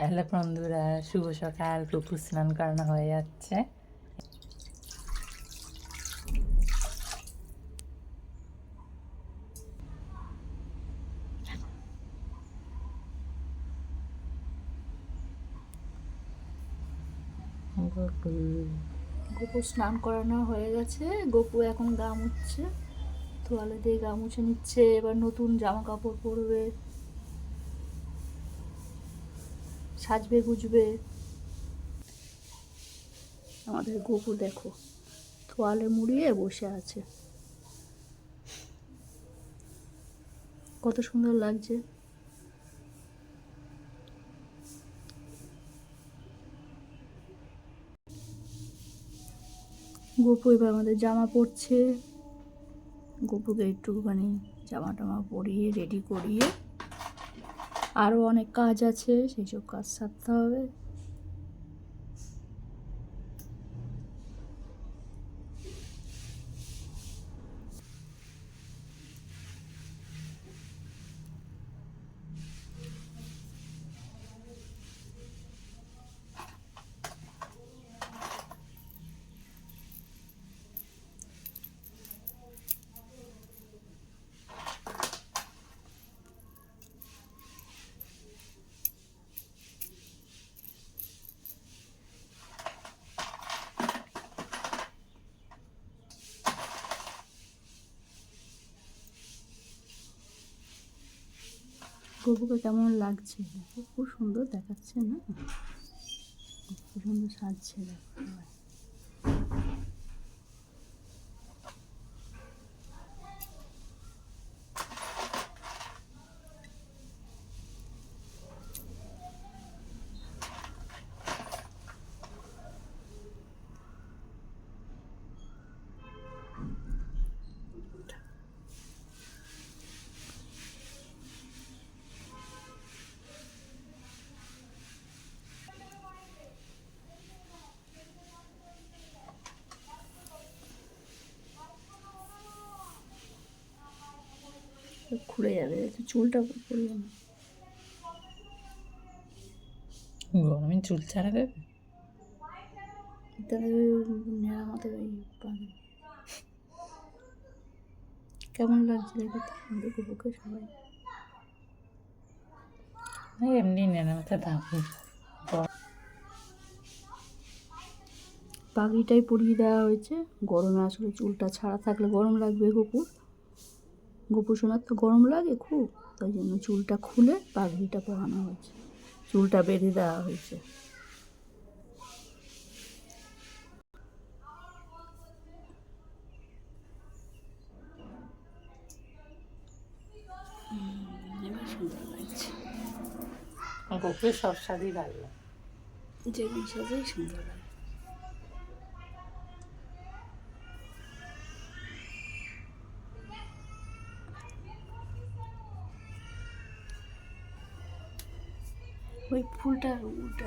Hello বন্ধুরা শুভ সকাল পুকু স্নান করানো হয়ে যাচ্ছে। গোপু স্নান করানো হয়ে গেছে। গোপু এখন গা মুছছে তোয়ালে দিয়ে গা মুছে নিচ্ছে এবার নতুন জামা কাপড় পরবে। সাজবে, গুজবে। আমাদের গোপু দেখো, তোয়ালে মুড়িয়ে বসে আছে। কত সুন্দর লাগছে। গোপু এবার আমাদের জামা পরছে। গোপুকে একটুখানি জামা টামা পরিয়ে রেডি করিয়ে আরও অনেক কাজ আছে সেই সব কাজ সারতে হবে। গোপুকে কেমন লাগছে? দেখো, খুব সুন্দর দেখাচ্ছে না? খুব সুন্দর সাজছে দেখো। সব খুলে যাবে চুলটা পড়বে না। গরমে চুল ছাড়া দেবে মেরামতে পাবে কেমন লাগছে দেখো সবাই এমনি মাথা দাবি পাগড়িটাই পরিয়ে দেওয়া হয়েছে। গরমে আসলে চুলটা ছাড়া থাকলে গরম লাগবে গোপুর গোপু সোনার তো গরম লাগে খুব তাই জন্য চুলটা খুলে পাগড়িটা পরানো হয়েছে। চুলটা বেঁধে দেওয়া হয়েছে। হুম, সুন্দর লাগছে গোকুল সব স্বাদই ভালো লাগে। যে সাজেই সুন্দর লাগে ওই ফুলটার উল্টা